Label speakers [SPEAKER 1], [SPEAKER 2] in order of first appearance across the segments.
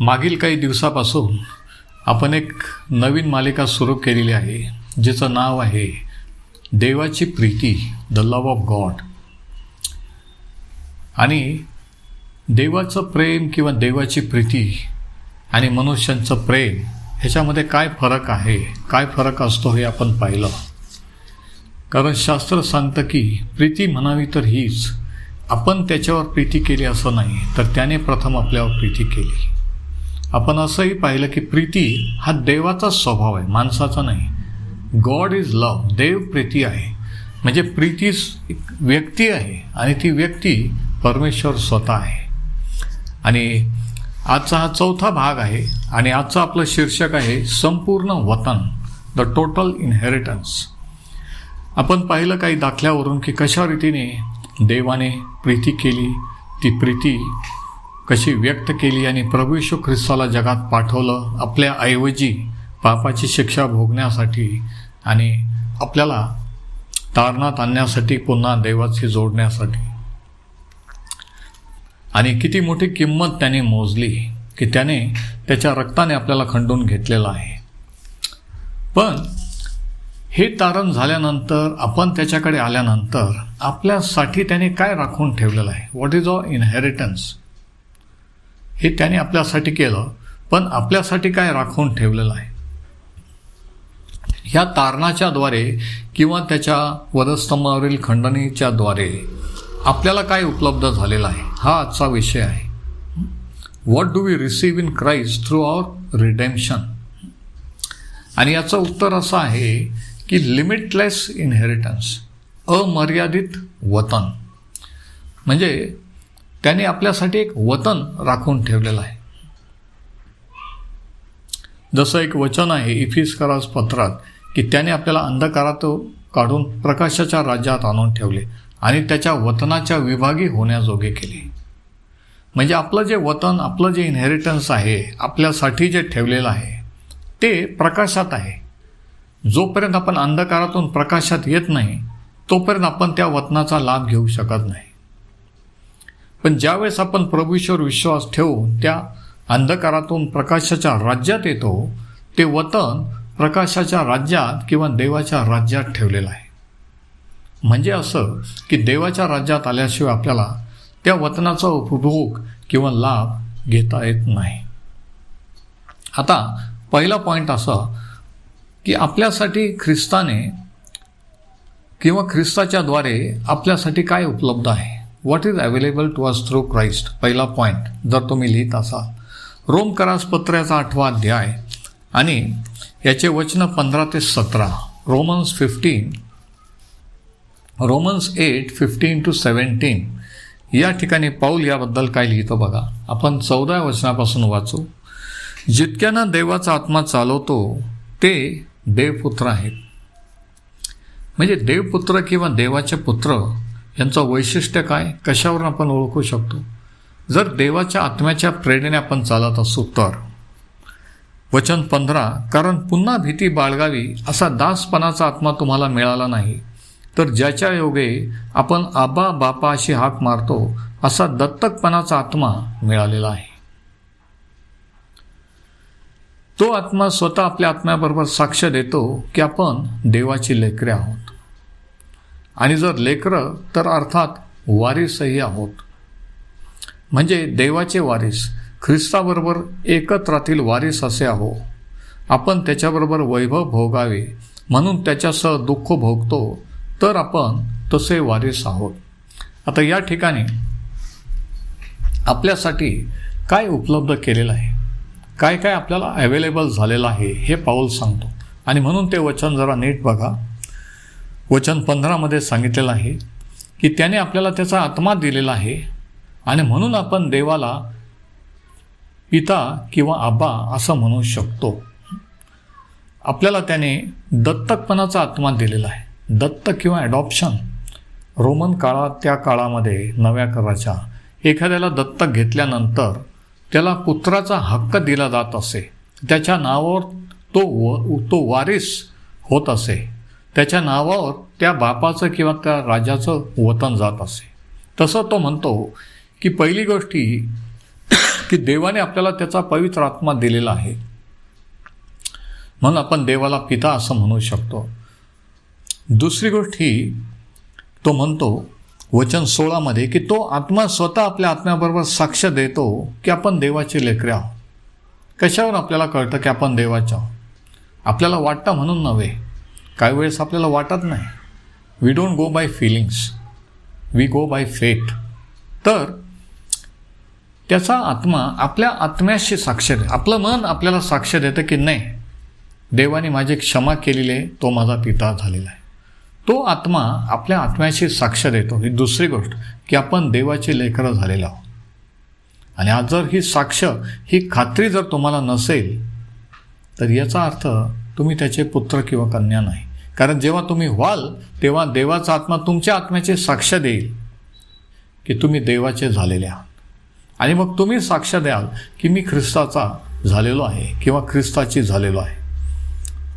[SPEAKER 1] मागील काही दिवसापासून आपण एक नवीन मालिका सुरू केलेली आहे जिचं नाव आहे देवाची प्रीती द लव ऑफ गॉड आणि देवाचं प्रेम किंवा देवाची प्रीती आणि मनुष्यांचं प्रेम ह्याच्यामध्ये काय फरक आहे काय फरक असतो हे आपण पाहिलं. कारण शास्त्र सांगतं की प्रीती म्हणावी तर हीच आपण त्याच्यावर प्रीती केली असं नाही तर त्याने प्रथम आपल्यावर प्रीती केली. आपण असंही पाहिलं की प्रीती हा देवाचाच स्वभाव आहे माणसाचा नाही. गॉड इज लव देव प्रीती आहे. म्हणजे प्रीती एक व्यक्ती आहे आणि ती व्यक्ती परमेश्वर स्वतः आहे. आणि आजचा हा चौथा भाग आहे आणि आजचं आपलं शीर्षक आहे संपूर्ण वतन द टोटल इनहेरिटन्स आपण पाहिलं काही दाखल्यावरून की कशा रीतीने देवाने प्रीती केली ती प्रीती कशी व्यक्त केली आणि प्रभू यशू ख्रिस्ताला जगात पाठवलं आपल्या ऐवजी पापाची शिक्षा भोगण्यासाठी आणि आपल्याला तारणात आणण्यासाठी पुन्हा देवाशी जोडण्यासाठी. आणि किती मोठी किंमत त्याने मोजली की त्याने त्याच्या रक्ताने आपल्याला खंडून घेतलेलं आहे. पण हे तारण झाल्यानंतर आपण त्याच्याकडे आल्यानंतर आपल्यासाठी त्याने काय राखून ठेवलेलं आहे? व्हॉट इज ऑर इनहेरिटन्स हे त्याने आपल्यासाठी केलं पण आपल्यासाठी काय राखून ठेवलेलं आहे? ह्या तारणाच्याद्वारे किंवा त्याच्या वधस्तंभावरील खंडणीच्याद्वारे आपल्याला काय उपलब्ध झालेलं आहे? हा आजचा विषय आहे. What do we receive in Christ through our redemption आणि याचं उत्तर असं आहे की लिमिटलेस इनहेरिटन्स अमर्यादित वतन. म्हणजे त्याने आपल्यासाठी एक वतन राखून ठेवलेलं आहे. जसं एक वचन आहे इफिस करास पत्रात की त्याने आपल्याला अंधकारात काढून प्रकाशाच्या राज्यात आणून ठेवले आणि त्याच्या वतनाच्या विभागी होण्याजोगे केले. म्हणजे आपलं जे वतन आपलं जे इनहेरिटन्स आहे आपल्यासाठी जे ठेवलेलं आहे ते प्रकाशात आहे. जोपर्यंत आपण अंधकारातून प्रकाशात येत नाही तोपर्यंत आपण त्या वतनाचा लाभ घेऊ शकत नाही. पण ज्यावेळेस आपण प्रभूश्वर विश्वास ठेवून त्या अंधकारातून प्रकाशाच्या राज्यात येतो ते वतन प्रकाशाच्या राज्यात किंवा देवाच्या राज्यात ठेवलेलं आहे. म्हणजे असं की देवाच्या राज्यात आल्याशिवाय आपल्याला त्या वतनाचा उपभोग किंवा लाभ घेता येत नाही. आता पहिला पॉईंट असा की आपल्यासाठी ख्रिस्ताने किंवा ख्रिस्ताच्याद्वारे आपल्यासाठी काय उपलब्ध आहे? What is available to us through Christ पहिला पॉईंट जर तुम्ही लिहित असाल. रोम करास पत्र्याचा आठवा अध्याय आणि याचे वचन पंधरा ते सतरा. Romans fifteen Romans eight fifteen to seventeen या ठिकाणी पाऊल याबद्दल काय लिहितो बघा. आपण चौदा वचनापासून वाचू. जितक्यांना देवाचा आत्मा चालवतो ते देवपुत्र आहेत. म्हणजे देवपुत्र किंवा देवाचे पुत्र यांचं वैशिष्ट्य काय? कशावरून आपण ओळखू शकतो? जर देवाच्या आत्म्याच्या प्रेरणेने आपण चालत असू तर. वचन पंधरा कारण पुन्हा भीती बाळगावी असा दासपणाचा आत्मा तुम्हाला मिळाला नाही. तर ज्याच्या योगे आपण आबा बापा अशी हाक मारतो असा दत्तकपणाचा आत्मा मिळालेला आहे. तो आत्मा स्वतः आपल्या आत्म्याबरोबर साक्ष देतो की आपण देवाची लेकरे आहोत. आणि जर लेकरं तर अर्थात वारीसही आहोत. म्हणजे देवाचे वारीस ख्रिस्ताबरोबर एकत्रातील वारीस असे आहो. आपण त्याच्याबरोबर वैभव भोगावे म्हणून त्याच्यासह दुःख भोगतो तर आपण तसे वारीस आहोत. आता या ठिकाणी आपल्यासाठी काय उपलब्ध केलेलं आहे? काय काय आपल्याला अवेलेबल झालेलं आहे हे पाऊल सांगतो. आणि म्हणून ते वचन जरा नीट बघा. वचन पंधरामध्ये सांगितलेलं आहे की त्याने आपल्याला त्याचा आत्मा दिलेला आहे आणि म्हणून आपण देवाला पिता किंवा आबा असं म्हणू शकतो. आपल्याला त्याने दत्तकपणाचा आत्मा दिलेला आहे. दत्त किंवा ॲडॉप्शन रोमन काळात त्या काळामध्ये नव्या कराच्या एखाद्याला दत्तक घेतल्यानंतर त्याला पुत्राचा हक्क दिला जात असे. त्याच्या नावावर तो व तो वारीस होत असे. त्याच्या नावावर त्या बापाचं किंवा त्या राजाचं वतन जात असे. तसं तो म्हणतो की पहिली गोष्टी की देवाने आपल्याला त्याचा पवित्र आत्मा दिलेला आहे. म्हणून आपण देवाला पिता असं म्हणू शकतो. दुसरी गोष्ट ही तो म्हणतो वचन सोळामध्ये की तो आत्मा स्वतः आपल्या आत्म्याबरोबर साक्ष देतो की आपण देवाचे लेकरे आहोत. कशावर आपल्याला कळतं की आपण देवाच्या आहोत? आपल्याला वाटतं म्हणून नव्हे. काही वेळेस आपल्याला वाटत नाही. We don't go by feelings we go by faith तर त्याचा आत्मा आपल्या आत्म्याशी साक्ष दे आपलं मन आपल्याला साक्ष देतं की नाही. देवाने माझी क्षमा केलेली आहे तो माझा पिता झालेला आहे. तो आत्मा आपल्या आत्म्याशी साक्ष देतो. ही दुसरी गोष्ट की आपण देवाचे लेकरं झालेलो आहोत. आणि आज जर ही साक्ष ही खात्री जर तुम्हाला नसेल तर याचा अर्थ तुम्ही त्याचे पुत्र किंवा कन्या नाही. कारण जेव्हा तुम्ही व्हाल तेव्हा देवाचा आत्मा तुमच्या आत्म्याचे साक्ष देईल की तुम्ही देवाचे झालेले आहात. आणि मग तुम्ही साक्ष द्याल की मी ख्रिस्ताचा झालेलो आहे किंवा ख्रिस्ताची झालेलो आहे.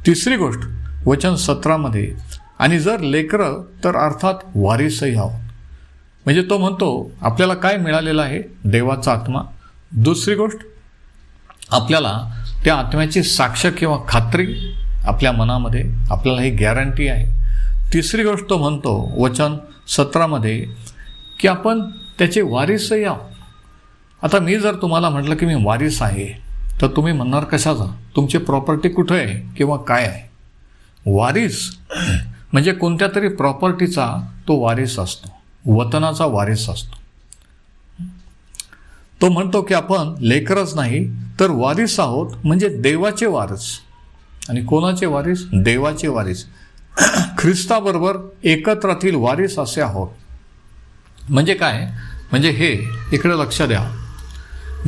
[SPEAKER 1] तिसरी गोष्ट वचन सतरामध्ये आणि जर लेकरं तर अर्थात वारीसही आहोत. म्हणजे तो म्हणतो आपल्याला काय मिळालेलं आहे? देवाचा आत्मा. दुसरी गोष्ट आपल्याला त्या आत्म्याची साक्ष किंवा खात्री आपल्या मनामध्ये आपल्याला ही गॅरंटी आहे. तिसरी गोष्ट म्हणतो वचन सत्रामध्ये की आपण त्याचे वारीसही आहोत आता मी जर तुम्हाला म्हटलं की मी वारीस आहे तर तुम्ही म्हणणार कशाचा? तुमची प्रॉपर्टी कुठं आहे किंवा काय आहे? वारीस म्हणजे कोणत्या तरी प्रॉपर्टीचा तो वारीस असतो. वतनाचा वारीस असतो. तो म्हणतो की आपण लेकरच नाही तर वारीस आहोत म्हणजे देवाचे वारस. आणि कोणाचे वारीस? देवाचे वारीस. ख्रिस्ताबरोबर एकत्रातील वारीस असे आहोत. म्हणजे काय? म्हणजे हे इकडे लक्ष द्या.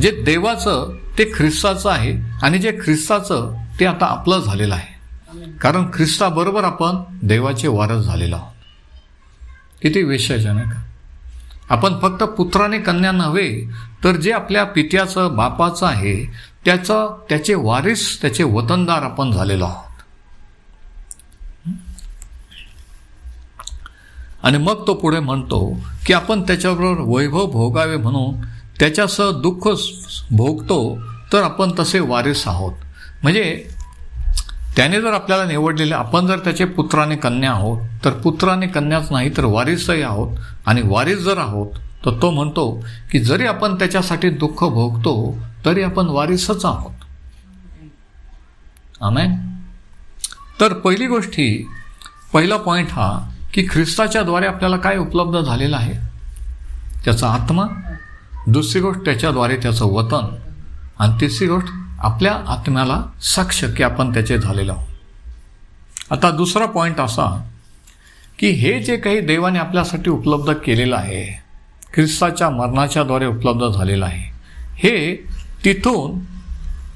[SPEAKER 1] जे देवाचं ते ख्रिस्ताचं आहे आणि जे ख्रिस्ताचं ते आता आपलं झालेलं आहे. कारण ख्रिस्ताबरोबर आपण देवाचे वारस झालेलो आहोत. किती विषयजनक. आपण फक्त पुत्राने कन्या नव्हे तर जे आपल्या पित्याचं बापाचं आहे त्याचं त्याचे वारीस त्याचे वतनदार आपण झालेलो आहोत. आणि मग तो पुढे म्हणतो की आपण त्याच्याबरोबर वैभव भोगावे म्हणून त्याच्यासह दुःख भोगतो तर आपण तसे वारीस आहोत. म्हणजे त्याने जर आपल्याला निवडलेले आपण जर त्याचे पुत्राने कन्या आहोत तर पुत्राने कन्याच नाही तर वारीसही आहोत आणि वारीस जर आहोत तर तो म्हणतो की जरी आपण त्याच्यासाठी दुःख भोगतो तरी आपण वारीसच आहोत. आमेन? तर पहिली गोष्ट ही पहिला पॉईंट हा की ख्रिस्ताच्याद्वारे आपल्याला काय उपलब्ध झालेलं आहे? त्याचा आत्मा दुसरी गोष्ट त्याच्याद्वारे त्याचं वतन आणि तिसरी गोष्ट आपल्या आत्म्याला साक्ष की आपण त्याचे झालेलं आहोत. आता दुसरा पॉईंट असा की हे जे काही देवाने आपल्यासाठी उपलब्ध केलेलं आहे ख्रिस्ताच्या मरणाच्याद्वारे उपलब्ध झालेलं आहे. हे तिथून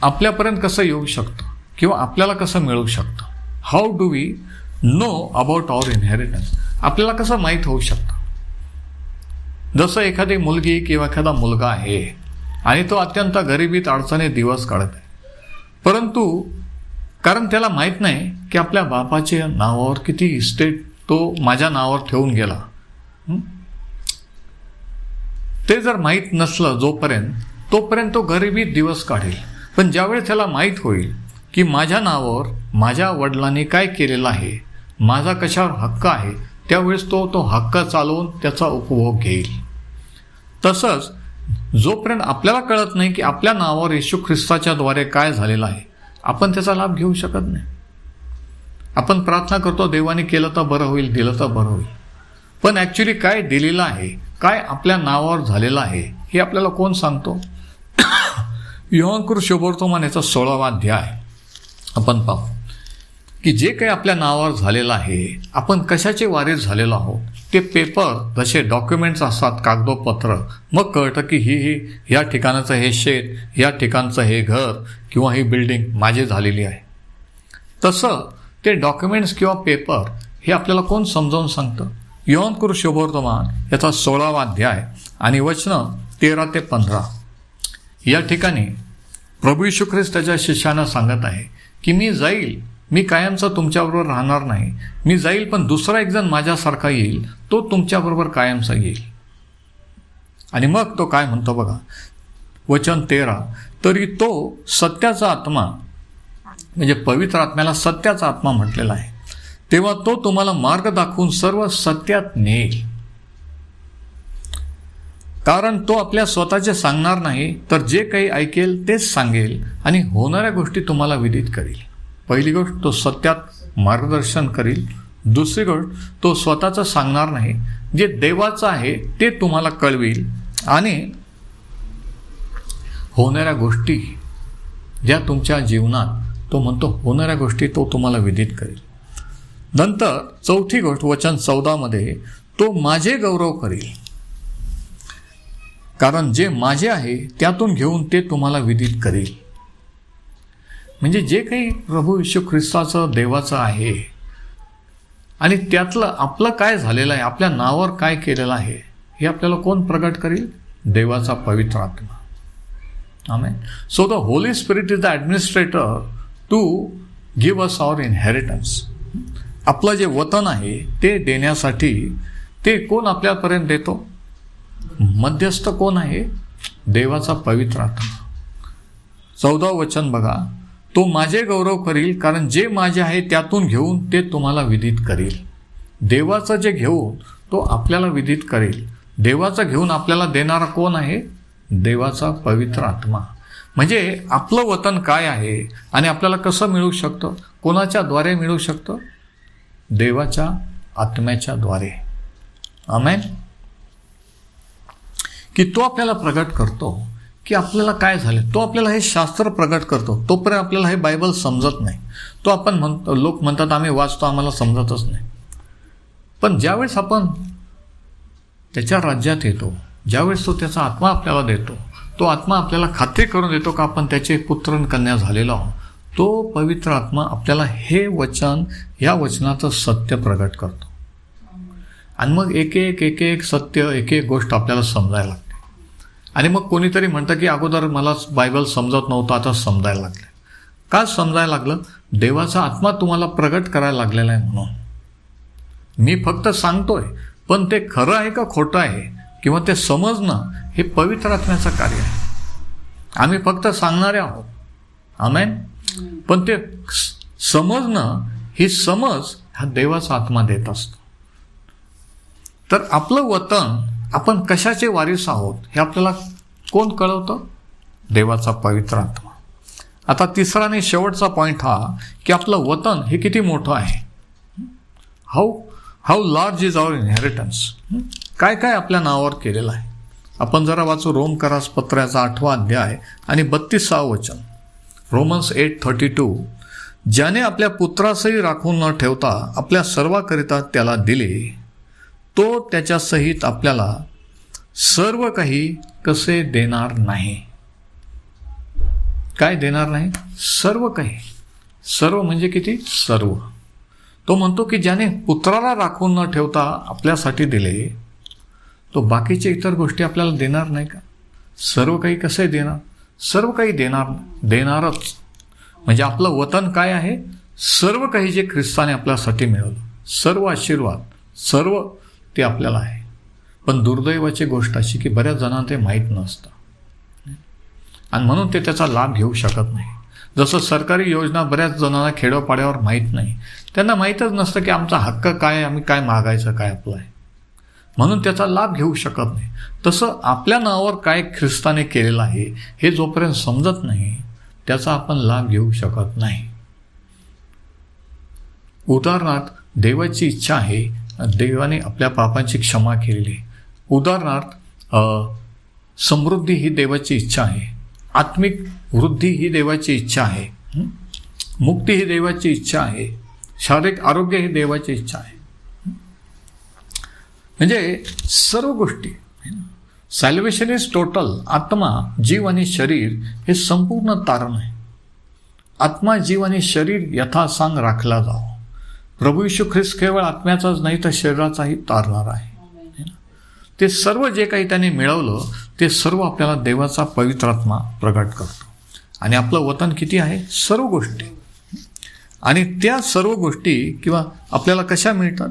[SPEAKER 1] आपल्यापर्यंत कसं येऊ शकतं? किंवा आपल्याला कसं मिळू शकतं? How do we know about our inheritance आपल्याला कसं माहीत होऊ शकतं? जसं एखादी मुलगी किंवा एखादा मुलगा आहे आणि तो अत्यंत गरिबीत अडचणीत दिवस काढत आहे. परंतु कारण त्याला माहीत नाही की आपल्या बापाच्या नावावर किती इस्टेट तो माझ्या नावावर ठेवून गेला. ते जर माहीत नसलं जोपर्यंत तोपर्यंत तो गरिबीत दिवस काढेल. पण ज्यावेळेस त्याला माहीत होईल की माझ्या नावावर माझ्या वडिलांनी काय केलेलं आहे माझा कशावर हक्क आहे त्यावेळेस तो तो हक्क चालवून त्याचा उपभोग घेईल. तसंच जोपर्यंत आपल्याला कळत नाही की आपल्या नावावर येशू ख्रिस्ताच्याद्वारे काय झालेलं आहे आपण त्याचा लाभ घेऊ शकत नाही. आपण प्रार्थना करतो देवाने केलं तर बरं होईल दिलं तर बरं होईल. पण ॲक्च्युली काय दिलेलं आहे काय आपल्या नावावर झालेलं आहे हे आपल्याला कोण सांगतो? योहंकृ शोभोर्तमान याचा सोळावा अध्याय. आपण पाहू. की जे काही आपल्या नावावर झालेलं आहे आपण कशाचे वारीस झालेलो आहोत ते पेपर जसे डॉक्युमेंट्स असतात कागदोपत्र मग कळतं की ही ही या ठिकाणाचं हे शेत या ठिकाणचं हे घर किंवा ही बिल्डिंग माझी झालेली आहे. तसं ते डॉक्युमेंट्स किंवा पेपर हे आपल्याला कोण समजावून सांगतं? योनकुर शुभवर्तमान याचा सोळावा अध्याय आणि वचनं तेरा ते पंधरा. या ठिकाणी प्रभू यशू ख्रिस्त त्याच्या शिष्यांना सांगत आहे की मी जाईल मी कायमचा तुमच्याबरोबर राहणार नाही मी जाईल पण दुसरा एक जण माझ्यासारखा येईल तो तुमच्याबरोबर कायमचा येईल. आणि मग तो काय म्हणतो बघा? वचन तेरा तरी तो सत्याचा आत्मा म्हणजे पवित्र आत्म्याला सत्याचा आत्मा म्हटलेला आहे. तेव्हा तो तुम्हाला मार्ग दाखवून सर्व सत्यात नेईल. कारण तो आपल्या स्वतःचे सांगणार नाही तर जे काही ऐकेल तेच सांगेल आणि होणाऱ्या गोष्टी तुम्हाला विदित करेल. पहिली गोष्ट तो सत्यात मार्गदर्शन करील. दुसरी गोष्ट तो स्वतःचं सांगणार नाही. जे देवाचं आहे ते तुम्हाला कळवेल आणि होणाऱ्या गोष्टी ज्या तुमच्या जीवनात तो म्हणतो होणाऱ्या गोष्टी तो तुम्हाला विदित करेल. नंतर चौथी गोष्ट वचन चौदामध्ये तो माझे गौरव करेल. कारण जे माझे आहे त्यातून घेऊन ते तुम्हाला विदित करेल. म्हणजे जे काही प्रभू विश्व ख्रिस्ताचं देवाचं आहे आणि त्यातलं आपलं काय झालेलं आहे आपल्या नावावर काय केलेलं आहे हे आपल्याला कोण प्रकट करेल? देवाचा पवित्र आत्मा. Amen so the holy spirit is the administrator to give us our inheritance आपलं जे वतन आहे ते देण्यासाठी ते कोण आपल्यापर्यंत देतो? मध्यस्थ कोण आहे? देवाचा पवित्र आत्मा. चौदा वचन बघा. तो माझे गौरव करील कारण जे माझे आहे त्यातून घेऊन ते तुम्हाला विदित करील. देवाचं जे घेऊन तो आपल्याला विदित करेल. देवाचं घेऊन आपल्याला देणारा कोण आहे? देवाचा पवित्र आत्मा. म्हणजे आपलं वतन काय आहे? आणि आपल्याला कसं मिळू शकतं? कोणाच्या द्वारे मिळू शकतं? देवाच्या आत्म्याच्या द्वारे आमेन? की तो आपल्याला प्रगट करतो की आपल्याला काय झालं? तो आपल्याला हे शास्त्र प्रगट करतो. तोपर्यंत आपल्याला हे बायबल समजत नाही. तो आपण म्हणतो लोक म्हणतात आम्ही वाचतो आम्हाला समजतच नाही. पण ज्यावेळेस आपण त्याच्या राज्यात येतो ज्यावेळेस तो त्याचा आत्मा आपल्याला देतो तो आत्मा आपल्याला खात्री करून देतो का आपण त्याचे पुत्र आणि कन्या झालेलो आहोत. तो पवित्र आत्मा आपल्याला हे वचन या वचनाचं सत्य प्रगट करतो. आणि मग एक एक एक एक सत्य एक एक गोष्ट आपल्याला समजायला लागते. आणि मग कोणीतरी म्हणतं की अगोदर मला बायबल समजत नव्हतं आता समजायला लागलं का समजायला लागलं? देवाचा आत्मा तुम्हाला प्रगट करायला लागलेला आहे म्हणून. मी फक्त सांगतोय पण ते खरं आहे का खोटं आहे? किंवा ते समजणं हे पवित्र आत्म्याचं कार्य आहे. आम्ही फक्त सांगणारे आहोत. आमेन? पण ते समजणं ही समज हा देवाचा आत्मा देत असतो. तर आपलं वतन आपण कशाचे वारीस आहोत हे आपल्याला कोण कळवतं? देवाचा पवित्र आत्मा. आता तिसरा आणि शेवटचा पॉईंट हा की आपलं वतन हे किती मोठं आहे. How how large is our inheritance काय काय आपल्या नावावर केलेलं आहे? आपण जरा वाचू रोम करास पत्र्याचा आठवा अध्याय आणि बत्तीसावं वचन. Romans eight thirty two. ज्याने आपल्या पुत्रासही राखून न ठेवता आपल्या सर्वाकरिता त्याला दिले. तो त्याच्या सहित आपल्याला सर्व काही कसे देणार नाही? काय देणार नाही? सर्व काही. सर्व म्हणजे किती? सर्व. तो म्हणतो की ज्याने पुत्राला राखून न ठेवता आपल्यासाठी दिले तो बाकीचे इतर गोष्टी आपल्याला देणार नाही का? सर्व काही कसे देणार? सर्व काही देणार देणारच. म्हणजे आपलं वतन काय आहे? सर्व काही जे ख्रिस्ताने आपल्यासाठी मिळवलं सर्व आशीर्वाद सर्व ते आपल्याला आहे. पण दुर्दैवाची गोष्ट अशी की बऱ्याच जणांना ते माहीत नसतं. आणि म्हणून ते त्याचा लाभ घेऊ शकत नाही. जसं सरकारी योजना बऱ्याच जणांना खेडोपाड्यावर माहीत नाही. त्यांना माहीतच नसतं की आमचा हक्क काय आहे आम्ही काय मागायचं काय आपलं आहे. म्हणून त्याचा लाभ घेऊ शकत नाही. तसं आपल्या नावावर काय ख्रिस्ताने केलेलं आहे हे जोपर्यंत समजत नाही त्याचा आपण लाभ घेऊ शकत नाही. उदाहरणार्थ देवाची इच्छा आहे देवाने आपल्या पापांची क्षमा केलेली आहे. उदाहरणार्थ समृद्धी ही देवाची इच्छा आहे. आत्मिक वृद्धी ही देवाची इच्छा आहे. मुक्ती ही देवाची इच्छा आहे. शारीरिक आरोग्य ही देवाची इच्छा आहे. म्हणजे सर्व गोष्टी. सॅल्वेशन इज टोटल आत्मा जीव आणि शरीर हे संपूर्ण तारण आहे. आत्मा जीव आणि शरीर यथासांग राखला जावं. प्रभू यशू ख्रिस्त केवळ आत्म्याचाच नाही तर शरीराचाही तारणार आहे. ते सर्व जे काही त्याने मिळवलं ते सर्व आपल्याला देवाचा पवित्र आत्मा प्रगट करतो. आणि आपलं वतन किती आहे? सर्व गोष्टी. आणि त्या सर्व गोष्टी किंवा आपल्याला कशा मिळतात?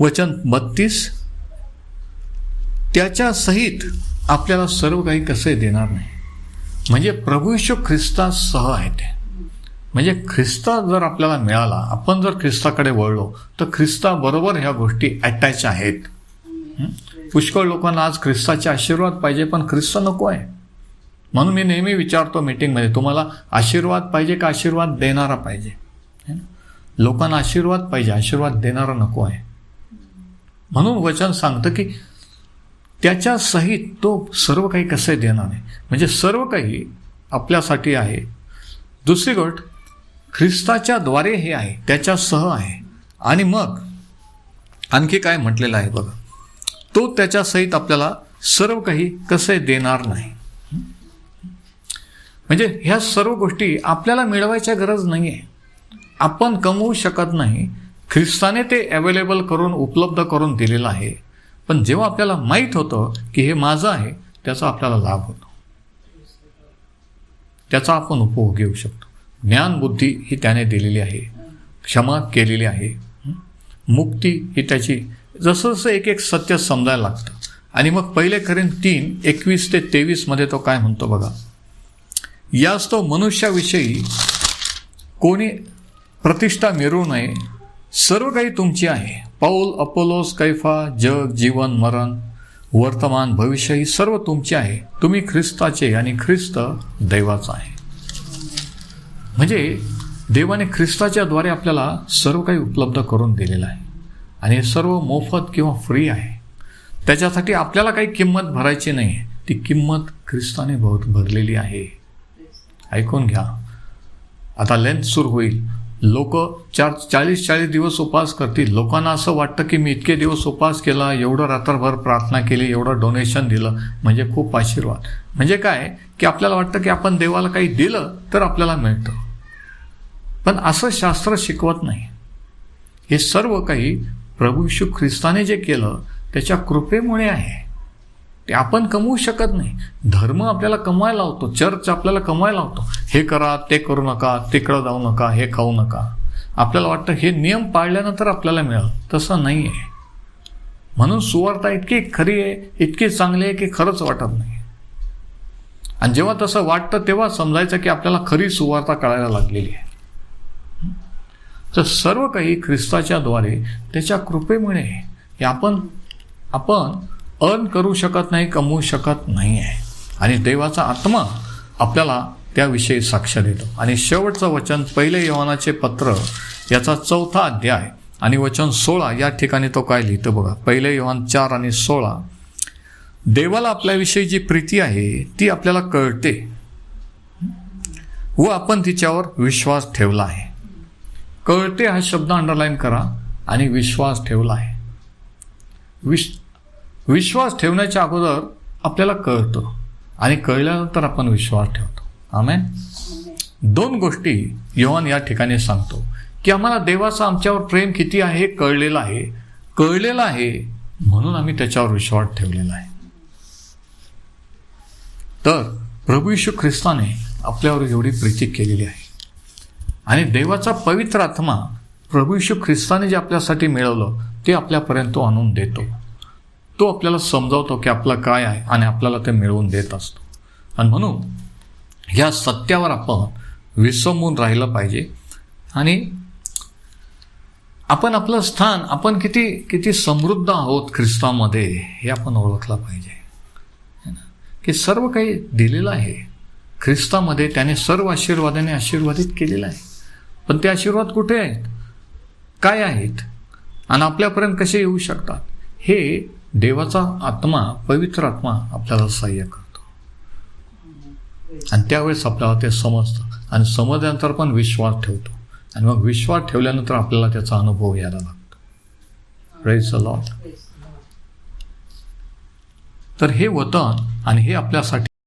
[SPEAKER 1] वचन बत्तीस. त्याच्या सहित आपल्याला सर्व काही कसे देणार नाही. म्हणजे प्रभू येशू ख्रिस्ता सह आहे ते. म्हणजे ख्रिस्ता जर आपल्याला मिळाला आपण जर ख्रिस्ताकडे वळलो तर ख्रिस्ताबरोबर ह्या गोष्टी अटॅच आहेत. पुष्कळ लोकांना आज ख्रिस्ताचे आशीर्वाद पाहिजे पण ख्रिस्त नको आहे. म्हणून मी नेहमी विचारतो मीटिंगमध्ये तुम्हाला आशीर्वाद पाहिजे का आशीर्वाद देणारा पाहिजे? लोकांना आशीर्वाद पाहिजे आशीर्वाद देणारा नको आहे. म्हणून वचन सांगतं की त्याच्या सहित तो सर्व काही कसं देणार आहे? म्हणजे सर्व काही आपल्यासाठी आहे. दुसरी गोष्ट ख्रिस्ताच्या द्वारे हे आहे त्याच्या सह आहे. आणि मग आणखी काय म्हटलेलं आहे बघा. तो त्याच्या सहित आपल्याला सर्व काही कसे देणार नाही. म्हणजे ह्या सर्व गोष्टी आपल्याला मिळवायच्या गरज नाही आहे आपण कमवू शकत नाही ख्रिस्ताने ते अवेलेबल करून उपलब्ध करून दिलेलं आहे. पण जेव्हा आपल्याला माहीत होतं की हे माझं आहे त्याचा आपल्याला लाभ होतो. त्याचा आपण उपभोग घेऊ शकतो. ज्ञान बुद्धी ही त्याने दिलेली आहे. क्षमा केलेली आहे. मुक्ती ही त्याची जसं जसं एक एक सत्य समजायला लागतं. आणि मग पहिले करीन तीन एकवीस ते तेवीसमध्ये तो काय म्हणतो बघा? याच तो मनुष्याविषयी कोणी प्रतिष्ठा मिळू नये सर्व काही तुमची आहे. पाऊल अपोलोस कैफा जग जीवन मरण वर्तमान भविष्य ही सर्व तुमची आहे. तुम्ही ख्रिस्ताचे आणि ख्रिस्त दैवाचा आहे. म्हणजे देवाने ख्रिस्ताच्या द्वारे आपल्याला सर्व काही उपलब्ध करून दिलेलं आहे. आणि हे सर्व मोफत किंवा फ्री आहे. त्याच्यासाठी आपल्याला काही किंमत भरायची नाही. आहे ती किंमत ख्रिस्ताने बहुत भरलेली आहे. ऐकून घ्या. आता लेंथ सुरू होईल. लोक चार चाळीस चाळीस दिवस उपवास करतील. लोकांना असं वाटतं की मी इतके दिवस उपवास केला एवढं रात्रभर प्रार्थना केली एवढं डोनेशन दिलं म्हणजे खूप आशीर्वाद. म्हणजे काय? की आपल्याला वाटतं की आपण देवाला काही दिलं तर आपल्याला मिळतं. पण असं शास्त्र शिकवत नाही. हे सर्व काही प्रभू यीशू ख्रिस्ताने जे केलं त्याच्या कृपेमुळे आहे. ते आपण कमवू शकत नाही. धर्म आपल्याला कमवायला लावतो चर्च आपल्याला कमवायला लावतो. हे करा ते करू नका तिकडं जाऊ नका हे खाऊ नका. आपल्याला वाटतं हे नियम पाळल्यानंतर आपल्याला मिळेल. तसं नाही आहे म्हणून सुवार्ता इतकी खरी आहे इतकी चांगली आहे की खरंच वाटत नाही. आणि जेव्हा तसं वाटतं तेव्हा समजायचं की आपल्याला खरी सुवार्ता कळायला लागलेली आहे. तर सर्व काही ख्रिस्ताच्या द्वारे त्याच्या कृपेमुळे हे आपण आपण अर्न करू शकत नाही कमवू शकत नाही आहे आणि देवाचा आत्मा आपल्याला त्याविषयी साक्ष देतो. आणि शेवटचं वचन पहिले यवनाचे पत्र याचा चौथा अध्याय आणि वचन सोळा या ठिकाणी तो काय लिहितो बघा. पहिले यवान चार आणि सोळा. देवाला आपल्याविषयी जी प्रीती आहे ती आपल्याला कळते. व आपण तिच्यावर विश्वास ठेवला आहे. कळते हा शब्द अंडरलाईन करा आणि विश्वास ठेवला आहे. विश विश्वास ठेवण्याच्या अगोदर आपल्याला कळतं. आणि कळल्यानंतर आपण विश्वास ठेवतो. आमेन. दोन गोष्टी योहान या ठिकाणी सांगतो की आम्हाला देवाचं आमच्यावर प्रेम किती आहे हे कळलेलं आहे. कळलेलं आहे म्हणून आम्ही त्याच्यावर विश्वास ठेवलेला आहे. तर प्रभू यशू ख्रिस्ताने आपल्यावर एवढी प्रीती केलेली आहे. आणि देवाचा पवित्र आत्मा प्रभू यशू ख्रिस्ताने जे आपल्यासाठी मिळवलं ते आपल्यापर्यंत तो आणून देतो. तो आपल्याला समजावतो की आपलं काय आहे आणि आपल्याला ते मिळवून देत असतो. आणि म्हणून ह्या सत्यावर आपण विसंबून राहिलं पाहिजे. आणि आपण आपलं स्थान आपण किती किती समृद्ध आहोत ख्रिस्तामध्ये हे आपण ओळखलं पाहिजे. ना? की सर्व काही दिलेलं आहे. ख्रिस्तामध्ये त्याने सर्व आशीर्वादाने आशीर्वादित केलेलं आहे. पण ते आशीर्वाद कुठे आहेत? काय आहेत? आणि आपल्यापर्यंत कसे येऊ शकतात? हे देवाचा आत्मा पवित्र आत्मा आपल्याला सहाय्य करतो. आणि त्यावेळेस आपल्याला ते समजतं. आणि समजल्यानंतर पण विश्वास ठेवतो. आणि मग विश्वास ठेवल्यानंतर आपल्याला त्याचा अनुभव यायला लागतो. प्रेज लॉट तर हे वतन आणि हे आपल्यासाठी